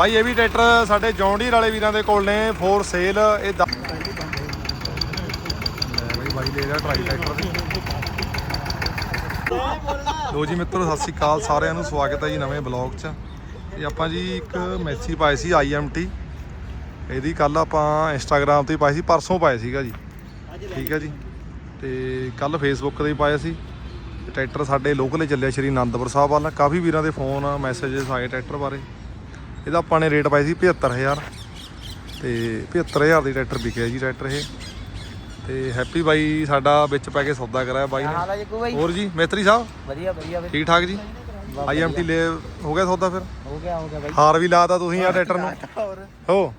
ਬਾਈ, ਇਹ ਵੀ ਟਰੈਕਟਰ ਸਾਡੇ ਜੌਂਡੀਰ ਵਾਲੇ ਵੀਰਾਂ ਦੇ ਕੋਲ ਨੇ ਫੋਰ ਸੇਲ ਇਹ ਦ- ਬਾਈ ਬਾਈ ਲੈ ਰਿਹਾ ਟਰਾਈ ਟਰੈਕਟਰ ਦੀ ਲੋ ਜੀ ਮਿੱਤਰੋ, ਸਤਿ ਸ਼੍ਰੀ ਅਕਾਲ ਸਾਰਿਆਂ ਨੂੰ, ਸਵਾਗਤ ਹੈ ਜੀ ਨਵੇਂ ਬਲੌਗ 'ਚ। ਤੇ ਆਪਾਂ ਜੀ ਇੱਕ ਮੈਸੇਜ ਪਾਏ ਸੀ IMT ਇਹਦੀ ਕੱਲ ਆਪਾਂ ਇੰਸਟਾਗ੍ਰam ਤੇ ਪਾਈ ਸੀ, ਪਰਸੋਂ ਪਾਇਆ ਸੀਗਾ ਜੀ। ਠੀਕ ਹੈ ਜੀ। ਤੇ ਕੱਲ ਫੇਸਬੁੱਕ ਤੇ ਹੀ ਪਾਇਆ ਸੀ। ਟਰੈਕਟਰ ਸਾਡੇ ਲੋਕਲ ਹੀ ਚੱਲਿਆ, ਸ਼੍ਰੀ ਅਨੰਦਪੁਰ ਸਾਹਿਬ ਵੱਲ। ਕਾਫੀ ਵੀਰਾਂ ਦੇ ਫੋਨ ਮੈਸੇजेस ਆਏ ਟਰੈਕਟਰ ਬਾਰੇ। ਇਹਦਾ ਆਪਾਂ ਨੇ ਰੇਟ ਪਾਇਆ ਸੀ 75000 ਤੇ 75000 ਦੀ ਟਰੈਕਟਰ ਵਿਕਿਆ ਜੀ ਟਰੈਕਟਰ ਇਹ। ਤੇ ਹੈਪੀ ਬਾਈ ਸਾਡਾ ਵਿੱਚ ਪੈ ਕੇ ਸੌਦਾ ਕਰਾਇਆ ਬਾਈ ਨੇ। ਹਾਲ ਹੈ ਜੱਗੂ ਬਾਈ? ਹੋਰ ਜੀ ਮੇਤਰੀ ਸਾਹਿਬ? ਵਧੀਆ ਵਧੀਆ ਬਾਈ। ਠੀਕ ਠਾਕ ਜੀ ਆਈਐਮਟੀ ਲੈ ਹੋ ਗਿਆ ਸੌਦਾ ਫਿਰ? ਹੋ ਗਿਆ ਹੋ ਗਿਆ ਬਾਈ। ਹਾਰ ਵੀ ਲਾਤਾ ਤੁਸੀਂ ਆ ਟਰੈਕਟਰ ਨੂੰ। ਹੋਰ। ਹੋ।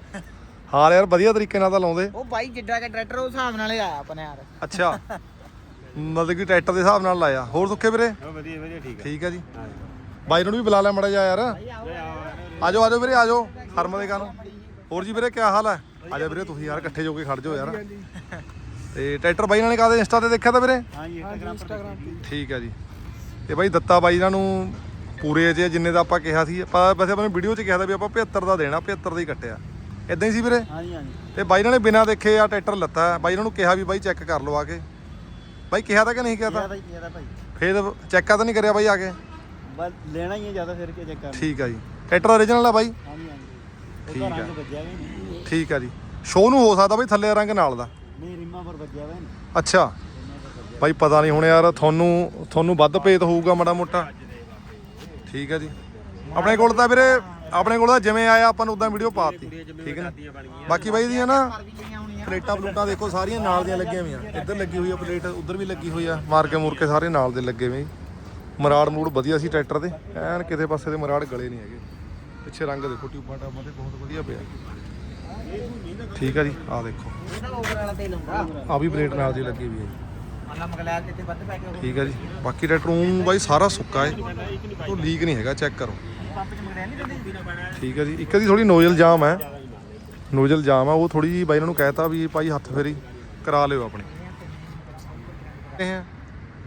ਹਾਰ ਯਾਰ ਵਧੀਆ ਤਰੀਕੇ ਨਾਲ ਤਾਂ ਲਾਉਂਦੇ। ਉਹ ਬਾਈ ਜਿੱਡਾ ਕਿ ਟਰੈਕਟਰ ਉਹ ਹਿਸਾਬ ਨਾਲ ਹੀ ਆਇਆ ਆਪਣੇ ਯਾਰ। ਅੱਛਾ। ਮਤਲਬ ਕਿ ਟਰੈਕਟਰ ਦੇ ਹਿਸਾਬ ਨਾਲ ਲਾਇਆ। ਹੋਰ ਸੁੱਖੇ ਵੀਰੇ? ਵਧੀਆ ਵਧੀਆ ਠੀਕ ਠੀਕ ਹੈ ਜੀ। ਬਾਈ ਨੂੰ ਵੀ ਬੁਲਾ ਲੈ ਮੜਾ ਜਾ ਯਾਰ। ਆਜੋ ਆਜੋ ਵੀਰੇ ਆਜੋ। ਸ਼ਰਮ ਦੇ ਕਾਨੂੰ ਹੋਰ ਜੀ ਵੀਰੇ ਕੀ ਹਾਲ ਹੈ? ਆਜਾ ਵੀਰੇ ਤੁਸੀਂ ਯਾਰ ਇਕੱਠੇ ਜੋ ਕੇ ਖੜ ਜਾਓ ਯਾਰ। ਤੇ ਟਰੈਕਟਰ ਬਾਈ ਨਾਲ ਨੇ ਕਾਦੇ ਇੰਸਟਾ ਤੇ ਦੇਖਿਆ ਤਾਂ ਵੀਰੇ? ਹਾਂ ਜੀ। ਇੰਸਟਾਗ੍ਰਾਮ ਠੀਕ ਹੈ ਜੀ। ਤੇ ਬਾਈ ਦਿੱਤਾ ਬਾਈ ਇਹਨਾਂ ਨੂੰ ਪੂਰੇ ਜੇ ਜਿੰਨੇ ਦਾ ਆਪਾਂ ਕਿਹਾ ਸੀ। ਆਪਾਂ ਵੈਸੇ ਆਪਾਂ ਵੀਡੀਓ 'ਚ ਕਿਹਾ ਤਾਂ ਵੀ ਆਪਾਂ 75 ਦਾ ਦੇਣਾ 75 ਦਾ ਹੀ ਕੱਟਿਆ। ਇਦਾਂ ਹੀ ਸੀ ਵੀਰੇ? ਹਾਂ ਜੀ ਹਾਂ ਜੀ ਤੇ ਬਾਈ ਇਹਨਾਂ ਨੇ ਬਿਨਾਂ ਦੇਖੇ ਆ ਟਰੈਕਟਰ ਲੱਤਾ। ਬਾਈ ਇਹਨਾਂ ਨੂੰ ਕਿਹਾ ਵੀ ਬਾਈ ਚੈੱਕ ਕਰ ਲਓ ਆ ਕੇ। ਬਾਈ ਕਿਹਾ ਤਾਂ ਕਿ ਨਹੀਂ ਕਿਹਾ ਤਾਂ? ਭਾਈ ਕੀ ਭਾਈ। ਫੇਰ ਚੈੱਕ ਤਾਂ ਨਹੀਂ ਕਰਿਆ ਬਾਈ ਆ ਕੇ? ਬਸ ਲੈਣਾ ਹੀ ਹੈ ਜ਼ਿਆਦਾ ਫਿਰ ਕੀ ਚੈੱਕ ਕਰਨਾ। ਠੀਕ ਆ ਜੀ। ਟਰੈਕਟਰ ਓਰੀਜਨਲ ਆ ਬਾਈ? ਹਾਂ ਜੀ ਹਾਂ ਜੀ ਠੀਕ। ਰੰਗ ਵੱਜਿਆ ਵੀ ਨਹੀਂ। ਠੀਕ ਆ ਜੀ। ਸ਼ੋਅ ਨੂੰ ਹੋ ਸਕਦਾ ਬਾਈ ਥੱਲੇ ਰੰਗ ਨਾਲ ਦਾ? ਨਹੀਂ ਰਿਮਾ ਪਰ ਵੱਜਿਆ ਵਾ ਨਹੀਂ। ਅੱਛਾ। ਬਾਈ ਪਤਾ ਨਹੀਂ ਹੁਣ ਯਾਰ ਤੁਹਾਨੂੰ ਤੁਹਾਨੂੰ ਵੱਧ ਭੇਤ ਹੋਊਗਾ ਮਾੜਾ ਮੋਟਾ। ਠੀਕ ਆ ਜੀ। ਆਪਣੇ ਕੋਲ ਤਾਂ ਵੀਰੇ ਆਪਣੇ ਕੋਲ ਤਾਂ ਜਿਵੇਂ ਆਇਆ ਆਪਾਂ ਨੂੰ ਉਦਾਂ ਵੀਡੀਓ ਪਾਤੀ ਠੀਕ ਹੈ ਨਾ? ਬਾਕੀ ਬਾਈ ਦੀਆਂ ਨਾ ਪਲੇਟਾਂ ਪਲੂਟਾਂ ਦੇਖੋ ਸਾਰੀਆਂ ਨਾਲ ਦੀਆਂ ਲੱਗੀਆਂ ਹੋਈਆਂ। ਇੱਧਰ ਲੱਗੀ ਹੋਈ ਆ ਪਲੇਟ ਉੱਧਰ ਵੀ ਲੱਗੀ ਹੋਈ ਆ। ਮਾਰ ਕੇ ਮੂਰ ਕੇ ਸਾਰੇ ਨਾਲ ਦੇ ਲੱਗੇ ਹੋਏ। ਮਰਾੜ ਮੂੜ ਵਧੀਆ ਸੀ ਟਰੈਕਟਰ ਦੇ। ਐਨ ਕਿਤੇ ਪਾਸੇ ਦੇ ਮਰਾੜ ਗਲੇ ਨਹੀਂ ਹੈਗੇ। ਪਿੱਛੇ ਰੰਗ ਦੇਖੋ ਟਿਊਬਾਂ ਟਾਬਾਂ ਤੇ ਬਹੁਤ ਵਧੀਆ ਪਿਆ। ਠੀਕ ਆ ਜੀ ਆਹ ਦੇਖੋ। ਤੇ ਆ ਵੀ ਪਲੇਟ ਨਾਲ ਦੀ ਲੱਗੀ ਹੋਈ ਹੈ ਤੇ ਠੀਕ ਹੈ ਜੀ ਬਾਕੀ ਟਰੈਕਟਰ ਬਾਈ ਸਾਰਾ ਸੁੱਕਾ ਹੈ ਉਹ ਲੀਕ ਨਹੀਂ ਹੈਗਾ ਚੈੱਕ ਕਰੋ। ਠੀਕ ਹੈ ਜੀ ਇੱਕ ਦੀ ਥੋੜੀ ਨੋਜ਼ਲ ਜਾਮ ਹੈ ਨੋਜ਼ਲ ਜਾਮ ਹੈ ਉਹ ਥੋੜੀ ਜੀ ਬਾਈ ਇਹਨਾਂ ਨੂੰ ਕਹਿਤਾ ਵੀ ਭਾਈ ਹੱਥ ਫੇਰੀ ਕਰਾ ਲਿਓ ਆਪਣੀ।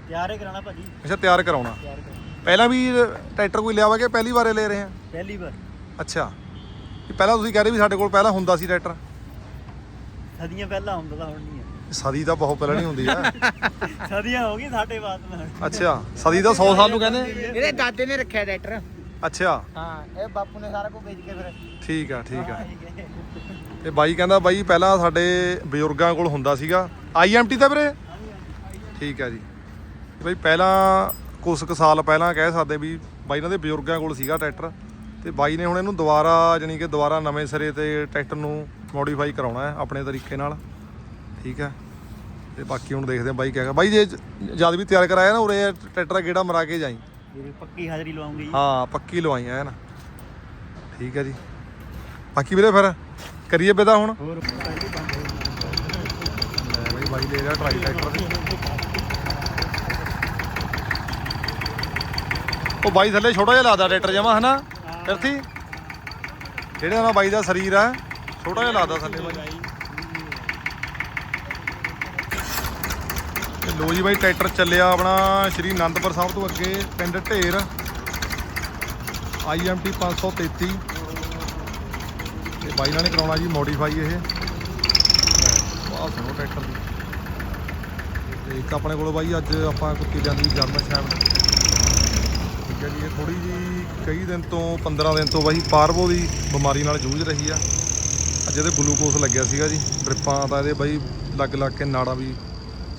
ਤਿਆਰ ਕਰਾਣਾ ਭਾਜੀ। ਅੱਛਾ ਤਿਆਰ ਕਰਾਉਣਾ। ਤਿਆਰ ਕਰਾਉਣਾ ਪਹਿਲਾਂ ਵੀ ਟਰੈਕਟਰ ਕੋਈ ਲਿਆ ਵਾ ਕਿ ਪਹਿਲੀ ਵਾਰੇ ਲੈ ਰਹੇ ਆ? ਪਹਿਲੀ ਵਾਰ। ਅੱਛਾ। ਇਹ ਪਹਿਲਾਂ ਤੁਸੀਂ ਕਹਿ ਰਹੇ ਵੀ ਸਾਡੇ ਕੋਲ ਪਹਿਲਾਂ ਹੁੰਦਾ ਸੀ ਟਰੈਕਟਰ ਸਦੀਆਂ ਪਹਿਲਾਂ ਹੁੰਦਾ ਤਾਂ ਹੁਣ ਨਹੀਂ ਹੈ। ਸਦੀ ਤਾਂ ਬਹੁਤ ਪਹਿਲਾਂ ਨਹੀਂ ਹੁੰਦੀ ਆ। ਸਦੀਆਂ ਹੋ ਗਈ ਸਾਡੇ ਬਾਅਦ ਨਾਲ ਅੱਛਾ ਸਦੀ ਤਾਂ 100 ਸਾਲ ਨੂੰ ਕਹਿੰਦੇ। ਇਹਦੇ ਦਾਦੇ ਨੇ ਰੱਖਿਆ ਟਰੈਕਟਰ ਅੱਛਾ। ਹਾਂ ਇਹ ਬਾਪੂ ਨੇ ਸਾਰਾ ਕੁਝ ਵੇਚ ਕੇ ਫਿਰ। ਠੀਕ ਆ ਠੀਕ ਆ। ਤੇ ਬਾਈ ਕਹਿੰਦਾ ਬਾਈ ਪਹਿਲਾਂ ਸਾਡੇ ਬਜ਼ੁਰਗਾਂ ਕੋਲ ਹੁੰਦਾ ਸੀਗਾ। ਆਈਐਮਟੀ ਤਾਂ ਵੀਰੇ? ਠੀਕ ਆ ਜੀ। ਬਾਈ ਪਹਿਲਾਂ ਕੁਝ ਕੁ ਸਾਲ ਪਹਿਲਾਂ ਕਹਿ ਸਕਦੇ ਵੀ ਬਾਈ ਇਹਨਾਂ ਦੇ ਬਜ਼ੁਰਗਾਂ ਕੋਲ ਸੀਗਾ ਟਰੈਕਟਰ ਤੇ ਬਾਈ ਨੇ ਹੁਣ ਇਹਨੂੰ ਦੁਬਾਰਾ ਜਾਣੀ ਕਿ ਦੁਬਾਰਾ ਨਵੇਂ ਸਿਰੇ ਤੇ ਟਰੈਕਟਰ ਨੂੰ ਮੋਡੀਫਾਈ ਕਰਾਉਣਾ ਹੈ ਆਪਣੇ ਤਰੀਕੇ ਨਾਲ। ਠੀਕ ਹੈ। ਤੇ ਬਾਕੀ ਹੁਣ ਦੇਖਦੇ ਹਾਂ ਬਾਈ ਕਿਹਾ ਬਾਈ ਜੇ ਜਦ ਵੀ ਤਿਆਰ ਕਰਾਇਆ ਨਾ ਉਰੇ ਟਰੈਕਟਰ ਦਾ ਗੇੜਾ ਮਰਾ ਕੇ ਜਾਈ। ਪੱਕੀ ਹਾਜ਼ਰੀ ਲਵਾਉਂਗੀ ਹਾਂ ਪੱਕੀ ਲਵਾਈ ਐ ਨਾ। ਠੀਕ ਹੈ ਜੀ। ਬਾਕੀ ਵੀਰੇ ਫਿਰ ਕਰੀਏ ਬੇਦਾ ਹੁਣ। ਹੋਰ ਬਈ ਬਾਈ ਲੈ ਰਿਹਾ ਟਰਾਈ ਟਰੈਕਟਰ ਦੀ ਉਹ ਬਾਈ ਥੱਲੇ ਛੋਟਾ ਜਿਹਾ ਲੱਗਦਾ ਟਰੈਕਟਰ ਜਮਾ ਹਨਾ ਫਿਰਤੀ ਜਿਹੜੇ ਨਾਲ ਬਾਈ ਦਾ ਸਰੀਰ ਆ, ਛੋਟਾ ਜਿਹਾ ਲੱਗਦਾ ਥੱਲੇ ਬਾਈ। ਤੇ ਲੋ ਜੀ ਬਾਈ, ਟਰੈਕਟਰ ਚੱਲਿਆ ਆਪਣਾ ਸ਼੍ਰੀ ਅਨੰਦਪੁਰ ਸਾਹਿਬ ਤੋਂ ਅੱਗੇ, ਪਿੰਡ ਢੇਰ। IMT 533 ਤੇ ਬਾਈ ਨਾਲ ਨੇ ਕਰਾਉਣਾ ਜੀ ਮੋਡੀਫਾਈ ਇਹ। ਵਾਹ, ਸੁਣੋ ਟਰੈਕਟਰ। ਦੀ ਤੇ ਇੱਕ ਆਪਣੇ ਕੋਲ ਬਾਈ, ਅੱਜ ਆਪਾਂ ਕੁੱਤੀ ਜਾਂਦੀ, ਜਰਮਨ ਸ਼ੈਫਟ ਠੀਕ ਹੈ ਜੀ ਇਹ ਥੋੜੀ ਜੀ ਕਈ ਦਿਨ ਤੋਂ 15 ਦਿਨ ਤੋਂ ਬਾਈ ਪਾਰਵੋ ਦੀ ਬਿਮਾਰੀ ਨਾਲ ਜੂਝ ਰਹੀ ਆ। ਅੱਜ ਇਹਦੇ ਗਲੂਕੋਸ ਲੱਗਿਆ ਸੀਗਾ ਜੀ ਡ੍ਰਿਪਾਂ ਤਾਂ ਇਹਦੇ ਬਾਈ ਲੱਗ ਲੱਗ ਕੇ ਨਾੜਾਂ ਵੀ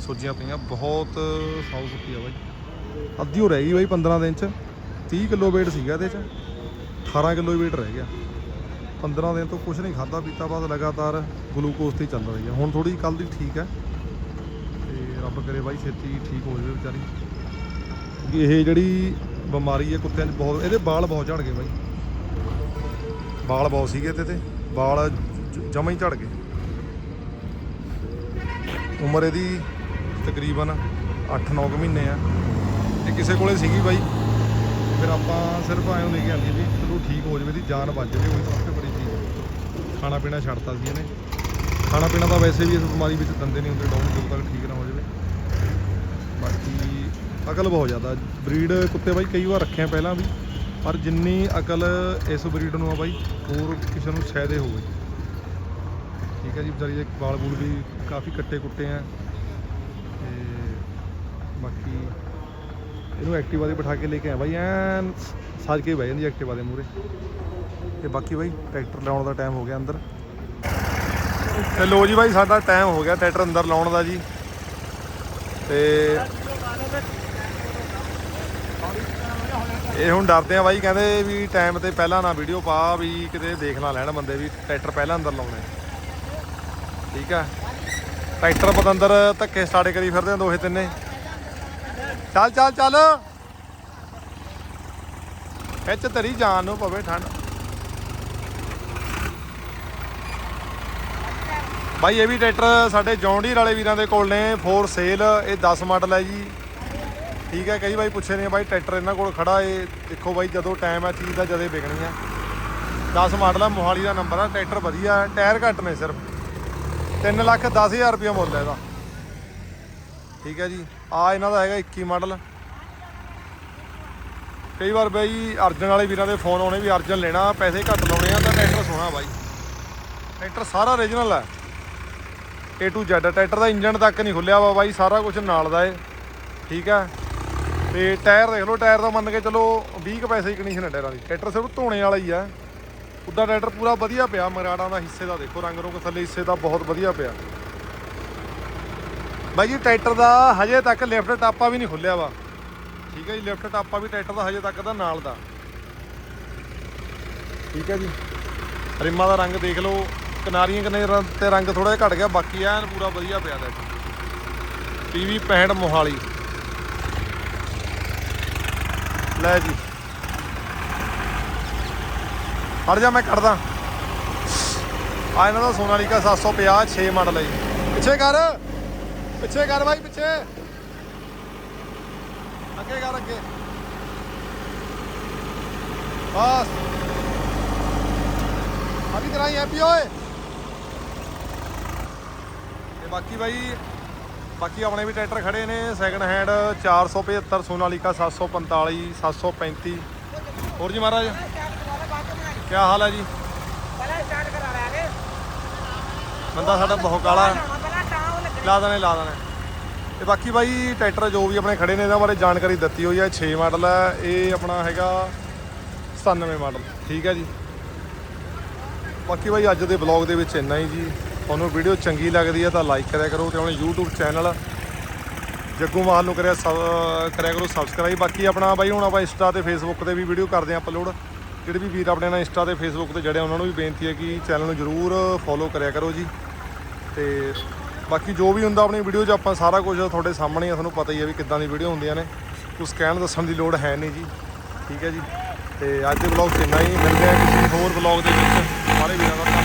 ਸੁੱਜੀਆਂ ਪਈਆਂ, ਬਹੁਤ ਸਾਊ ਸੁੱਕੀ ਆ ਬਾਈ। ਅੱਧੀ ਹੋ ਰਹਿ ਗਈ ਬਾਈ 15 ਦਿਨ ਚ 30 ਕਿਲੋ weight ਸੀਗਾ ਇਹਦੇ ਚ 18 ਕਿਲੋ weight ਰਹਿ ਗਿਆ। 15 ਦਿਨ ਤੋਂ ਕੁਝ ਨਹੀਂ ਖਾਦਾ ਪੀਤਾ, ਬਾਅਦ ਲਗਾਤਾਰ ਗਲੂਕੋਸ ਤੇ ਚੱਲ ਰਹੀ ਆ। ਹੁਣ ਥੋੜੀ ਕੱਲ ਦੀ ਠੀਕ ਹੈ ਤੇ ਰੱਬ ਕਰੇ ਬਾਈ ਛੇਤੀ ਠੀਕ ਹੋ ਜਾਵੇ ਵਿਚਾਰੀ। ਇਹ ਜਿਹੜੀ ਬਿਮਾਰੀ ਹੈ, ਕੁੱਤਿਆਂ 'ਚ ਬਹੁਤ, ਇਹਦੇ ਵਾਲ ਬਹੁਤ ਝੜ ਗਏ ਬਾਈ। ਵਾਲ ਬਹੁਤ ਸੀਗੇ ਇਹਦੇ ਤੇ, ਵਾਲ ਜਮਾ ਹੀ ਝੜ ਗਏ। ਉਮਰ ਇਹਦੀ ਤਕਰੀਬਨ 8-9 ਮਹੀਨੇ ਆ। ਤੇ ਕਿਸੇ ਕੋਲੇ ਸੀਗੀ ਬਾਈ। ਫਿਰ ਆਪਾਂ ਸਿਰਫ ਐਂ ਲੈ ਕੇ ਆਂਦੀ ਵੀ ਚਲੋ ਠੀਕ ਹੋ ਜਾਵੇ ਦੀ ਜਾਨ ਬਚ ਜਾਵੇ, ਉਹੀ ਸਭ ਤੋਂ ਬੜੀ ਚੀਜ਼ ਖਾਣਾ ਪੀਣਾ ਛੱਡਤਾ ਸੀ ਇਹਨੇ। ਖਾਣਾ ਪੀਣਾ ਤਾਂ ਵੈਸੇ ਵੀ ਇਸ ਬਿਮਾਰੀ ਵਿੱਚ ਦੰਦੇ ਨਹੀਂ ਹੁੰਦੇ ਡਾਊਨ ਜਦੋਂ ਤੱਕ ਠੀਕ ਨਾ ਹੋ ਜਾਵੇ। ਬਾਕੀ ਅਕਲ ਬਹੁਤ ਜ਼ਿਆਦਾ। ਬਰੀਡ ਕੁੱਤੇ ਬਾਈ ਕਈ ਵਾਰ ਰੱਖਿਆ ਪਹਿਲਾਂ ਵੀ, ਪਰ ਜਿੰਨੀ ਅਕਲ ਇਸ ਬਰੀਡ ਨੂੰ ਆ ਬਾਈ, ਹੋਰ ਕਿਸੇ ਨੂੰ ਸ਼ਾਇਦੇ ਹੋਵੇ। ਠੀਕ ਹੈ ਜੀ, ਵਿਚਾਰੀ ਦੇ ਵਾਲ ਬੂਲ ਵੀ ਕਾਫੀ ਕੱਟੇ ਕੁੱਟੇ ਆ। ਤੇ ਬਾਕੀ ਇਹਨੂੰ ਐਕਟਿਵਾ ਦੇ ਬਿਠਾ ਕੇ ਲੈ ਕੇ ਆ ਬਾਈ, ਐਨ ਸਾਜ ਕੇ ਬਹਿ ਜਾਂਦੀ ਐਕਟਿਵਾ ਦੇ ਮੂਰੇ ਤੇ ਬਾਕੀ ਬਾਈ, ਟਰੈਕਟਰ ਲਾਉਣ ਦਾ ਟਾਈਮ ਹੋ ਗਿਆ ਅੰਦਰ। ਤੇ ਲੋ ਜੀ ਬਾਈ, ਸਾਡਾ ਟਾਈਮ ਹੋ ਗਿਆ ਟਰੈਕਟਰ ਅੰਦਰ ਲਾਉਣ ਦਾ ਜੀ। ਤੇ ਇਹ ਹੁਣ ਡਰਦੇ ਆ ਬਾਈ, ਕਹਿੰਦੇ ਵੀ ਟਾਈਮ ਤੇ ਪਹਿਲਾਂ ਨਾ ਵੀਡੀਓ ਪਾ ਵੀ ਕਿਤੇ ਦੇਖ ਨਾ ਲੈਣ ਬੰਦੇ ਵੀ ਟਰੈਕਟਰ ਪਹਿਲਾਂ ਅੰਦਰ ਲਾਉਣੇ। ਠੀਕ ਆ? ਟਰੈਕਟਰ ਪਤੰਦਰ ਧੱਕੇ ਸਟਾਰਟ ਕਰੀ ਫਿਰਦੇ ਆ ਦੋਹੇ ਤਿੰਨੇ। ਚੱਲ ਚੱਲ ਚੱਲ। ਖਿੱਚ ਤੇਰੀ ਜਾਨ ਨੂੰ ਪਵੇ ਠੰਡ। ਬਾਈ, ਇਹ ਵੀ ਟਰੈਕਟਰ ਸਾਡੇ ਜੌਂਡੀਰ ਵਾਲੇ ਵੀਰਾਂ ਦੇ ਕੋਲ ਨੇ ਫੋਰ ਸੇਲ ਇਹ 10 ਮਾਡਲ ਹੈ ਜੀ। ਠੀਕ ਹੈ ਕਈ ਵਾਰੀ ਪੁੱਛੇ ਨੇ ਬਾਈ ਟਰੈਕਟਰ ਇਹਨਾਂ ਕੋਲ ਖੜਾ ਏ ਦੇਖੋ ਬਾਈ ਜਦੋਂ ਟਾਈਮ ਹੈ ਚੀਜ਼ ਦਾ ਜਦੇ ਵਿਕਣੀ ਹੈ 10 ਮਾਡਲ ਆ ਮੋਹਾਲੀ ਦਾ ਨੰਬਰ ਆ ਟਰੈਕਟਰ ਵਧੀਆ ਹੈ, ਟਾਇਰ ਘੱਟ ਨੇ ਸਿਰਫ। 3 ਲੱਖ 10000 ਰੁਪਏ ਮੁੱਲ ਹੈ ਇਹਦਾ। ਠੀਕ ਹੈ ਜੀ ਆ ਇਹਨਾਂ ਦਾ ਹੈਗਾ 21 ਮਾਡਲ। ਕਈ ਵਾਰ ਬਾਈ ਅਰਜਨ ਵਾਲੇ ਵੀਰਾਂ ਦੇ ਫੋਨ ਆਉਣੇ ਵੀ ਅਰਜਨ ਲੈਣਾ ਪੈਸੇ ਘੱਟ ਲਾਉਣੇ ਆ ਤਾਂ ਟਰੈਕਟਰ ਸੋਹਣਾ ਬਾਈ। ਟਰੈਕਟਰ ਸਾਰਾ ਓਰੀਜਨਲ ਹੈ A to Z ਟਰੈਕਟਰ ਦਾ ਇੰਜਨ ਤੱਕ ਨਹੀਂ ਖੁੱਲਿਆ ਵਾ ਬਾਈ ਸਾਰਾ ਕੁਝ ਨਾਲ ਦਾ ਏ। ਠੀਕ ਹੈ ਤੇ ਟਾਇਰ ਦੇਖ ਲਓ, ਟਾਇਰ ਦਾ ਮੰਨ ਕੇ ਚਲੋ 20 ਕੁ ਪੈਸੇ ਦੀ ਕੰਡੀਸ਼ਨ ਹੈ ਟਾਇਰਾਂ ਦੀ। ਟਰੈਕਟਰ ਸਿਰਫ ਧੋਣੇ ਵਾਲਾ ਹੀ ਆ। ਉੱਦਾਂ ਟਰੈਕਟਰ ਪੂਰਾ ਵਧੀਆ ਪਿਆ ਮਗਰਾੜਾਂ ਦਾ ਹਿੱਸੇ ਦਾ ਦੇਖੋ, ਰੰਗ ਰੋਗ ਥੱਲੇ ਹਿੱਸੇ ਦਾ ਬਹੁਤ ਵਧੀਆ ਪਿਆ। ਬਾਈ ਜੀ, ਟਰੈਕਟਰ ਦਾ ਹਜੇ ਤੱਕ ਲਿਫਟ ਟਾਪਾ ਵੀ ਨਹੀਂ ਖੁੱਲਿਆ ਵਾ। ਠੀਕ ਹੈ ਜੀ, ਲਿਫਟ ਟਾਪਾ ਵੀ ਟਰੈਕਟਰ ਦਾ ਹਜੇ ਤੱਕ ਦਾ ਨਾਲ ਦਾ। ਠੀਕ ਹੈ ਜੀ। ਰਿਮਾਂ ਦਾ ਰੰਗ ਦੇਖ ਲਓ, ਕਿਨਾਰੀਆਂ ਕਿਨਾਰੇ ਤੇ ਰੰਗ ਥੋੜਾ ਜਿਹਾ ਘਟ ਗਿਆ, ਬਾਕੀ ਐਨ ਪੂਰਾ ਵਧੀਆ ਪਿਆ ਟਰੈਕਟਰ। ਪੀਵੀ 65 ਮੋਹਾਲੀ। ਲੈ ਜੀ। ਹਟ ਜਾ, ਮੈਂ ਕੱਢਦਾ ਆ ਇਹਨਾਂ ਦਾ ਸੋਨਾਲੀਕਾ 750 6 ਮਾਡਲ ਹੈ ਪਿੱਛੇ ਕਰ। ਪਿੱਛੇ ਕਰ ਬਾਈ, ਪਿੱਛੇ। ਅੱਗੇ ਕਰ, ਅੱਗੇ। ਬਸ। ਅਭੀ ਕਰਾਈ ਹੈਪੀ ਓਏ। ਤੇ ਬਾਕੀ ਬਾਈ ਬਾਕੀ ਆਪਣੇ ਵੀ ਟਰੈਕਟਰ ਖੜੇ ਨੇ ਸੈਕੰਡ ਹੈਂਡ 475 ਸੋਨਾਲੀਕਾ 745 735 ਹੋਰ ਜੀ ਮਹਾਰਾਜ? ਕੀ ਹਾਲ ਹੈ ਜੀ? ਬੰਦਾ ਸਾਡਾ ਬਹੁਤ ਕਾਲਾ ਲਾ ਦੇਣੇ ਲਾ ਦੇਣੇ। ਤੇ ਬਾਕੀ ਬਾਈ, ਟਰੈਕਟਰ ਜੋ ਵੀ ਆਪਣੇ ਖੜੇ ਨੇ ਇਹਨਾਂ ਬਾਰੇ ਜਾਣਕਾਰੀ ਦਿੱਤੀ ਹੋਈ ਹੈ। 6 ਮਾਡਲ ਹੈ, ਇਹ ਆਪਣਾ ਹੈਗਾ 97 ਮਾਡਲ। ਠੀਕ ਹੈ ਜੀ। ਬਾਕੀ ਬਾਈ, ਅੱਜ ਦੇ ਵਲੌਗ ਦੇ ਵਿੱਚ ਇੰਨਾ ਹੀ ਜੀ। ਤੁਹਾਨੂੰ ਵੀਡੀਓ ਚੰਗੀ ਲੱਗਦੀ ਹੈ ਤਾਂ ਲਾਈਕ ਕਰਿਆ ਕਰੋ ਤੇ ਆਪਣੇ YouTube ਚੈਨਲ ਜੱਗੂ ਮਾਲ ਨੂੰ ਕਰਿਆ ਸਬ- ਕਰਿਆ ਕਰੋ ਸਬਸਕ੍ਰਾਈਬ ਬਾਕੀ ਆਪਣਾ ਬਾਈ, ਹੁਣ ਆਪਾਂ ਇੰਸਟਾ ਤੇ ਫੇਸਬੁੱਕ ਤੇ ਵੀ ਵੀਡੀਓ ਕਰਦੇ ਹਾਂ ਅਪਲੋਡ ਜਿਹੜੇ ਵੀ ਵੀਰ ਆਪਣੇ ਨਾਲ ਇੰਸਟਾ ਤੇ ਫੇਸਬੁੱਕ ਤੇ ਜੜੇ, ਉਹਨਾਂ ਨੂੰ ਵੀ ਬੇਨਤੀ ਹੈ ਕਿ ਚੈਨਲ ਨੂੰ ਜਰੂਰ ਫੋਲੋ ਕਰਿਆ ਕਰੋ ਜੀ। ਤੇ ਬਾਕੀ ਜੋ ਵੀ ਹੁੰਦਾ ਆਪਣੀ ਵੀਡੀਓ 'ਚ, ਆਪਾਂ ਸਾਰਾ ਕੁਝ ਤੁਹਾਡੇ ਸਾਹਮਣੇ ਆ, ਤੁਹਾਨੂੰ ਪਤਾ ਹੀ ਹੈ ਵੀ ਕਿੱਦਾਂ ਦੀ ਵੀਡੀਓ ਹੁੰਦੀਆਂ ਨੇ। ਕੁਝ ਕਹਿਣ ਦੱਸਣ ਦੀ ਲੋੜ ਹੈ ਨਹੀਂ ਜੀ। ਠੀਕ ਹੈ ਜੀ। ਤੇ ਅੱਜ ਦੇ ਵਲੌਗ 'ਚ ਇੰਨਾ ਹੀ। ਮਿਲਦੇ ਆ ਕਿਸੇ ਹੋਰ ਵਲੌਗ ਦੇ ਵਿੱਚ। ਸਾਰੇ ਵੀਰਾਂ ਦਾ